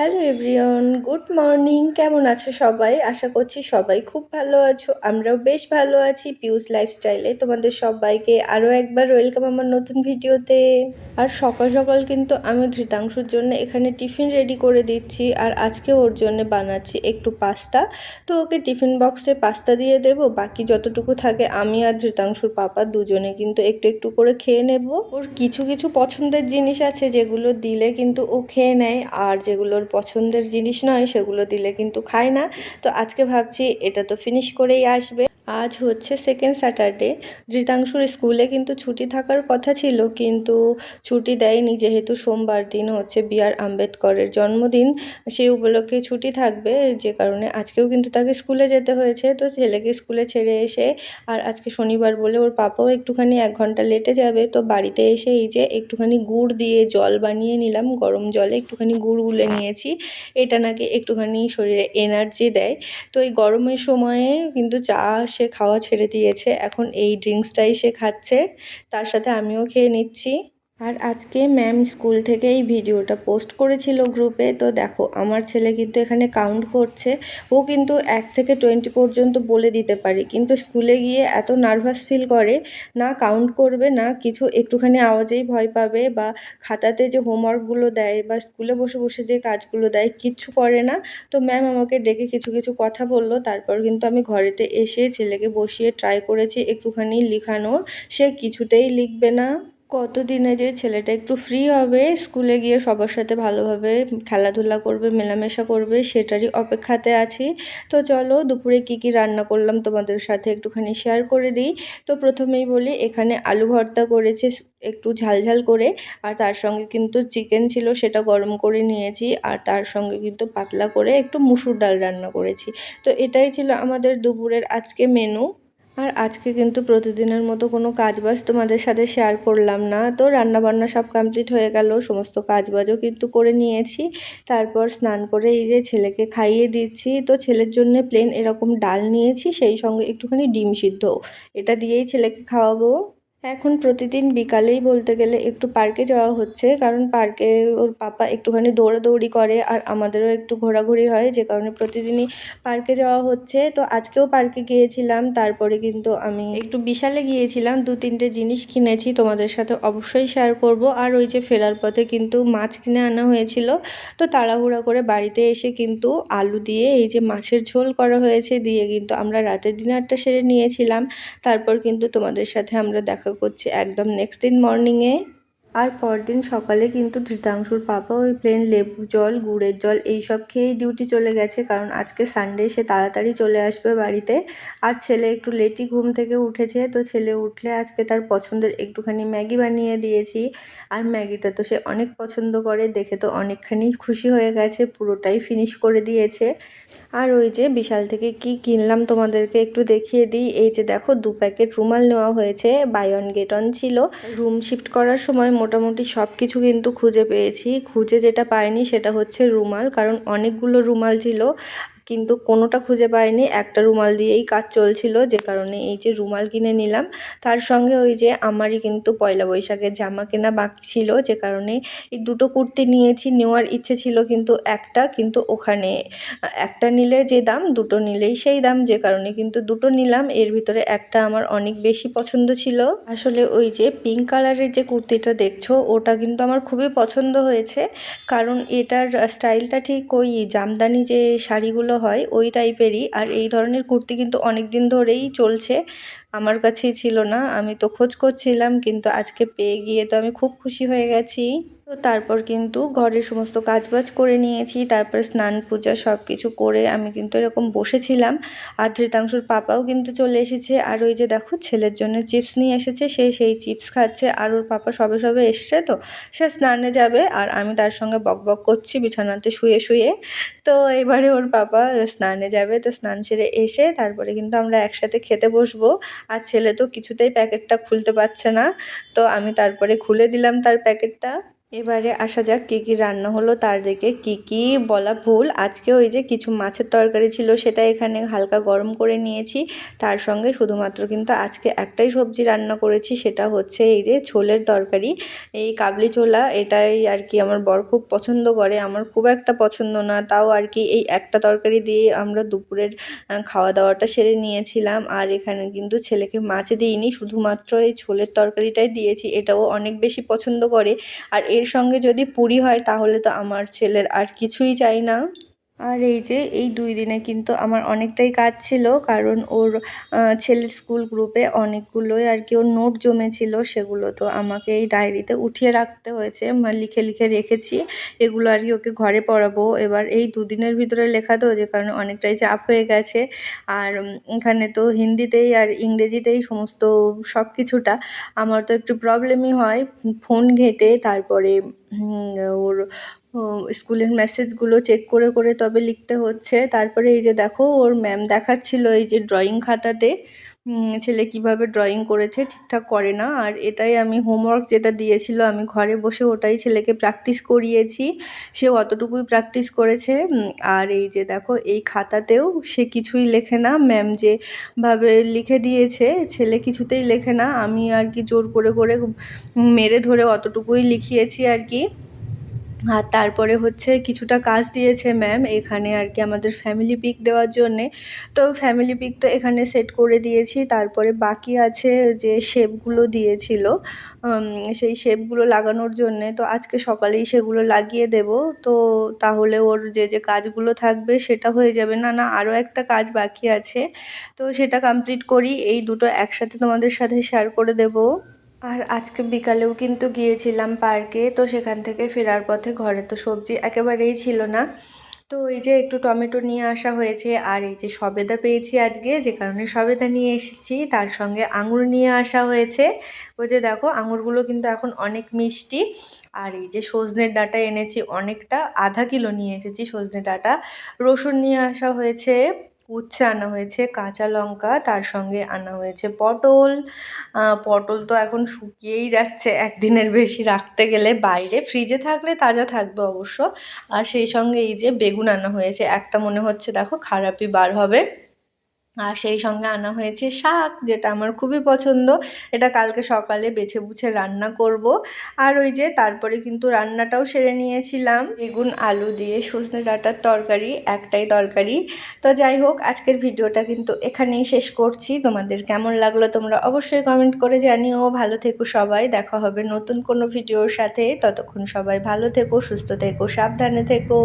Hello everyone good morning কেমন আছো সবাই? আশা করছি সবাই খুব ভালো আছো। আমরাও বেশ ভালো আছি পিউস লাইফস্টাইলে তোমাদের সবাইকে আরও একবার ওয়েলকাম আমার নতুন ভিডিওতে। আর সকাল সকাল কিন্তু আমি ধৃতাংশুর জন্য এখানে টিফিন রেডি করে দিচ্ছি। আর আজকে ওর জন্য বানাচ্ছি একটু পাস্তা। তো ওকে টিফিন বক্সে পাস্তা দিয়ে দেব। বাকি যতটুকু থাকে আমি আর ধৃতাংশুর পাপা দুজনে কিন্তু একটু একটু করে খেয়ে নেব। ওর কিছু কিছু পছন্দের জিনিস আছে যেগুলো দিলে কিন্তু ও খেয়ে নেয়। আর যেগুলোর পছন্দের জিনিস নয়, সেগুলো দিলে কিন্তু খায় না। তো আজকে ভাবছি এটা তো ফিনিশ করেই আসবে। আজ হচ্ছে সেকেন্ড স্যাটারডে ধৃতাংশুর স্কুলে কিন্তু ছুটি থাকার কথা ছিল, কিন্তু ছুটি দেয়নি যেহেতু সোমবার দিন হচ্ছে বি আর আম্বেদকরের জন্মদিন। সেই উপলক্ষে ছুটি থাকবে, যে কারণে আজকেও কিন্তু তাকে স্কুলে যেতে হয়েছে। তো ছেলেকে স্কুলে ছেড়ে এসে, আর আজকে শনিবার বলে ওর পাপাও একটুখানি এক ঘণ্টা লেটে যাবে। তো বাড়িতে এসে এই যে একটুখানি গুড় দিয়ে জল বানিয়ে নিলাম, গরম জলে একটুখানি গুড় গুলে নিয়েছি। এটা নাকি একটুখানি শরীরে এনার্জি দেয়। তো এই গরমের সময়ে কিন্তু চা সে খাওয়া ছেড়ে দিয়েছে। এখন এই ড্রিঙ্কসটাই সে খাচ্ছে। তার সাথে আমিও খেয়ে নিচ্ছি। আর আজকে ম্যাম স্কুল থেকে এই ভিডিওটা পোস্ট করেছিল গ্রুপে। তো দেখো, আমার ছেলে কিন্তু এখানে কাউন্ট করছে। ও কিন্তু এক থেকে টোয়েন্টি পর্যন্ত বলে দিতে পারি। কিন্তু স্কুলে গিয়ে এত নার্ভাস ফিল করে, না কাউন্ট করবে, না কিছু একটুখানি আওয়াজেই ভয় পাবে বা খাতাতে যে হোমওয়ার্কগুলো দেয় বা স্কুলে বসে বসে যে কাজগুলো দেয় কিচ্ছু করে না। তো ম্যাম আমাকে ডেকে কিছু কিছু কথা বলল। তারপর কিন্তু আমি ঘরেতে এসে ছেলেকে বসিয়ে ট্রাই করেছি একটুখানি লিখানোর। সে কিছুতেই লিখবে না। কতদিনে যে ছেলেটা একটু ফ্রি হবে স্কুলে গিয়ে সবার সাথে ভালোভাবে খেলাধুলা করবে, মেলামেশা করবে, সেটারই অপেক্ষাতে আছি। তো চলো দুপুরে কি কি রান্না করলাম তোমাদের সাথে একটুখানি শেয়ার করে দিই। তো প্রথমেই বলি, এখানে আলু ভর্তা করেছে একটু ঝালঝাল করে, আর তার সঙ্গে কিন্তু চিকেন ছিল, সেটা গরম করে নিয়েছি, আর তার সঙ্গে কিন্তু পাতলা করে একটু মুসুর ডাল রান্না করেছি। তো এটাই ছিল আমাদের দুপুরের আজকে মেনু আর আজকে কিন্তু প্রতিদিনের মতো কোনো কাজবাজ তোমাদের সাথে শেয়ার করলাম না। তো রান্নাবান্না সব কমপ্লিট হয়ে গেল, সমস্ত কাজবাজও কিন্তু করে নিয়েছি। তারপর স্নান করে এই যে ছেলেকে খাইয়ে দিচ্ছি। তো ছেলের জন্য প্লেন এরকম ডাল নিয়েছি, সেই সঙ্গে একটুখানি ডিম সিদ্ধ। এটা দিয়েই ছেলেকে খাওয়াবো। এখন প্রতিদিন বিকালেই বলতে গেলে একটু পার্কে যাওয়া হচ্ছে, কারণ পার্কে ওর পাপা একটুখানি দৌড়াদৌড়ি করে আর আমাদেরও একটু ঘোরাঘুরি হয়, যে কারণে প্রতিদিনই পার্কে যাওয়া হচ্ছে। তো আজকেও পার্কে গিয়েছিলাম, তারপরে কিন্তু আমি একটু বিশালে গিয়েছিলাম, দু তিনটে জিনিস কিনেছি, তোমাদের সাথে অবশ্যই শেয়ার করব। আর ওই যে ফেরার পথে কিন্তু মাছ কিনে আনা হয়েছিল, তো তাড়াহুড়া করে বাড়িতে এসে কিন্তু আলু দিয়ে এই যে মাছের ঝোল করা হয়েছে, দিয়ে কিন্তু আমরা রাতের ডিনারটা সেরে নিয়েছিলাম। তারপর কিন্তু তোমাদের সাথে আমরা দেখা করছি একদম নেক্সট দিন মর্নিংয়ে আর পরদিন সকালে কিন্তু ধৃতাংশুর পাপা ওই প্লেন লেবু জল, গুড়ের জল এইসব খেয়েই ডিউটি চলে গেছে, কারণ আজকে সানডে সে তাড়াতাড়ি চলে আসবে বাড়িতে। আর ছেলে একটু লেটই ঘুম থেকে উঠেছে, তো ছেলে উঠলে আজকে তার পছন্দের একটুখানি ম্যাগি বানিয়ে দিয়েছি। আর ম্যাগিটা তো সে অনেক পছন্দ করে, দেখে তো অনেকখানি খুশি হয়ে গেছে, পুরোটাই ফিনিশ করে দিয়েছে। আর ওই যে বিশাল থেকে কি কিনলাম তোমাদেরকে একটু দেখিয়ে দিই। এই যে দেখো, দু প্যাকেট রুমাল নেওয়া হয়েছে বাই অন গেট অন ছিল। রুম শিফট করার সময় মোটামুটি সব কিছু কিন্তু খুঁজে পেয়েছি। খুঁজে যেটা পাইনি সেটা হচ্ছে রুমাল, কারণ অনেকগুলো রুমাল ছিল। কিন্তু কোনোটা খুঁজে পাইনি। একটা রুমাল দিয়েই কাজ চলছিল, যে কারণে এই যে রুমাল কিনে নিলাম। তার সঙ্গে ওই যে আমারই কিন্তু পয়লা বৈশাখের জামা কেনা বাকি ছিল, যে কারণে এই দুটো কুর্তি নিয়েছি। নেওয়ার ইচ্ছে ছিল কিন্তু একটা, কিন্তু ওখানে একটা নিলে যে দাম, দুটো নিলেই সেই দাম। যে কারণে কিন্তু দুটো নিলাম। এর ভিতরে একটা আমার অনেক বেশি পছন্দ ছিল। আসলে ওই যে পিঙ্ক কালারের যে কুর্তিটা দেখছ, ওটা কিন্তু আমার খুবই পছন্দ হয়েছে। কারণ এটার স্টাইলটা ঠিক ওই জামদানি যে শাড়িগুলো হয় ওই টাইপেরই আর এই ধরনের কুর্তি কিন্তু অনেক দিন ধরেই চলছে। আমার কাছেই ছিল না। আমি তো খোঁজ করছিলাম, কিন্তু আজকে পেয়ে গিয়ে তো আমি খুব খুশি হয়ে গেছি। তো তারপর কিন্তু ঘরের সমস্ত কাজবাজ করে নিয়েছি, তারপর স্নান, পূজা সব কিছু করে আমি কিন্তু এরকম বসেছিলাম। আর ধৃতাংশুর পাপাও কিন্তু চলে এসেছে। আর ওই যে দেখো, ছেলের জন্য চিপস নিয়ে এসেছে, সে সেই চিপস খাচ্ছে। আর ওর পাপা সবে সবে এসছে তো, সে স্নানে যাবে। আর আমি তার সঙ্গে বক বক করছি, বিছানাতে শুয়ে শুয়ে। তো এবারে ওর পাপা স্নানে যাবে। তো স্নান সেরে এসে তারপরে কিন্তু আমরা একসাথে খেতে বসবো। আর ছেলে তো কিছুতেই প্যাকেটটা খুলতে পারছে না। তো আমি তারপরে খুলে দিলাম তার প্যাকেটটা। এবারে আসা যাক কী কী রান্না হলো, তার দিকে কী কী বলা ভুল। আজকে ওই যে কিছু মাছের তরকারি ছিল, সেটা এখানে হালকা গরম করে নিয়েছি। তার সঙ্গে শুধুমাত্র কিন্তু আজকে একটাই সবজি রান্না করেছি, সেটা হচ্ছে এই যে ছোলের তরকারি। এই কাবলি ছোলা, এটাই আর কি আমার বর খুব পছন্দ করে, আমার খুব একটা পছন্দ না। তাও আর কি এই একটা তরকারি দিয়ে আমরা দুপুরের খাওয়া দাওয়াটা সেরে নিয়েছিলাম। আর এখানে কিন্তু ছেলেকে মাছ দিইনি, শুধুমাত্র এই ছোলের তরকারিটাই দিয়েছি, এটাও অনেক বেশি পছন্দ করে। আর এর সঙ্গে যদি পুরি হয় তাহলে তো আমার ছেলের আর কিছুই চাই না। আর এই যে, এই দুই দিনে কিন্তু আমার অনেকটাই কাজ ছিল, কারণ ওর ছেলের স্কুল গ্রুপে অনেকগুলোই আর কি ওর নোট জমেছিল, সেগুলো তো আমাকে এই ডায়েরিতে উঠিয়ে রাখতে হয়েছে লিখে লিখে রেখেছি, এগুলো আর কি ওকে ঘরে পড়াবো। এবার এই দুদিনের ভিতরে লেখা তো যে, কারণে অনেকটাই চাপ হয়ে গেছে, আর এখানে তো হিন্দিতেই আর ইংরেজিতেই সমস্ত সব কিছুটা আমার তো একটু প্রবলেমই হয়, ফোন ঘেঁটে, তারপরে ওর স্কুলের মেসেজগুলো চেক করে করে তবে লিখতে হচ্ছে। তারপরে এই যে দেখো, ওর ম্যাম দেখাচ্ছিল এই যে ড্রয়িং খাতাতে ছেলে কীভাবে ড্রয়িং করেছে ঠিকঠাক করে না। আর এটাই আমি হোমওয়ার্ক যেটা দিয়েছিল, আমি ঘরে বসে ওটাই ছেলেকে প্র্যাকটিস করিয়েছি। সে অতটুকুই প্র্যাকটিস করেছে। আর এই যে দেখো, এই খাতাতেও সে কিছুই লেখে না। ম্যাম যেভাবে লিখে দিয়েছে, ছেলে কিছুতেই লেখে না। আমি আর কি জোর করে করে মেরে ধরে অতটুকুই লিখিয়েছি আর কি। আর তারপরে হচ্ছে কিছুটা কাজ দিয়েছে ম্যাম এখানে আর কি আমাদের ফ্যামিলি পিক দেওয়ার জন্যে। তো ফ্যামিলি পিক তো এখানে সেট করে দিয়েছি, তারপরে বাকি আছে যে শেপগুলো দিয়েছিল সেই শেপগুলো লাগানোর জন্যে। তো আজকে সকালেই সেগুলো লাগিয়ে দেব। তো তাহলে ওর যে যে কাজগুলো থাকবে সেটা হয়ে যাবে। না না আরও একটা কাজ বাকি আছে। তো সেটা কমপ্লিট করি। এই দুটো একসাথে তোমাদের সাথে শেয়ার করে দেবো। আর আজকে বিকালেও কিন্তু গিয়েছিলাম পার্কে, তো সেখান থেকে ফেরার পথে ঘরে তো সবজি একেবারেই ছিল না। তো এই যে একটু টমেটো নিয়ে আসা হয়েছে, আর এই যে সবেদা পেয়েছি আজকে, যে কারণে সবেদা নিয়ে এসেছি, তার সঙ্গে আঙুর নিয়ে আসা হয়েছে। ওই যে দেখো, আঙুরগুলো কিন্তু এখন অনেক মিষ্টি। আর এই যে সজনের ডাটা এনেছি অনেকটা, আধা কিলো নিয়ে এসেছি সজনে ডাটা। রসুন নিয়ে আসা হয়েছে। উচ্ছে আনা হয়েছে, কাঁচা লঙ্কা তার সঙ্গে আনা হয়েছে পটল। পটল তো এখন শুকিয়েই যাচ্ছে, একদিনের বেশি রাখতে গেলে বাইরে। ফ্রিজে থাকলে তাজা থাকবে অবশ্য। আর সেই সঙ্গে এই যে বেগুন আনা হয়েছে, একটা মনে হচ্ছে দেখো খারাপই বার হবে। আর সেই সঙ্গে আনা হয়েছে শাক, যেটা আমার খুবই পছন্দ। এটা কালকে সকালে বেছে বুছে রান্না করব। আর ওই যে তারপরে কিন্তু রান্নাটাও সেরে নিয়েছিলাম। বেগুন, আলু দিয়ে সজনে ডাঁটার তরকারি, একটাই তরকারি। তো যাই হোক, আজকের ভিডিওটা কিন্তু এখানেই শেষ করছি। তোমাদের কেমন লাগল তোমরা অবশ্যই কমেন্ট করে জানিও। ভালো থেকো সবাই, দেখা হবে নতুন কোনো ভিডিওর সাথে। ততক্ষণ সবাই ভালো থেকো, সুস্থ থেকো, সাবধানে থেকো।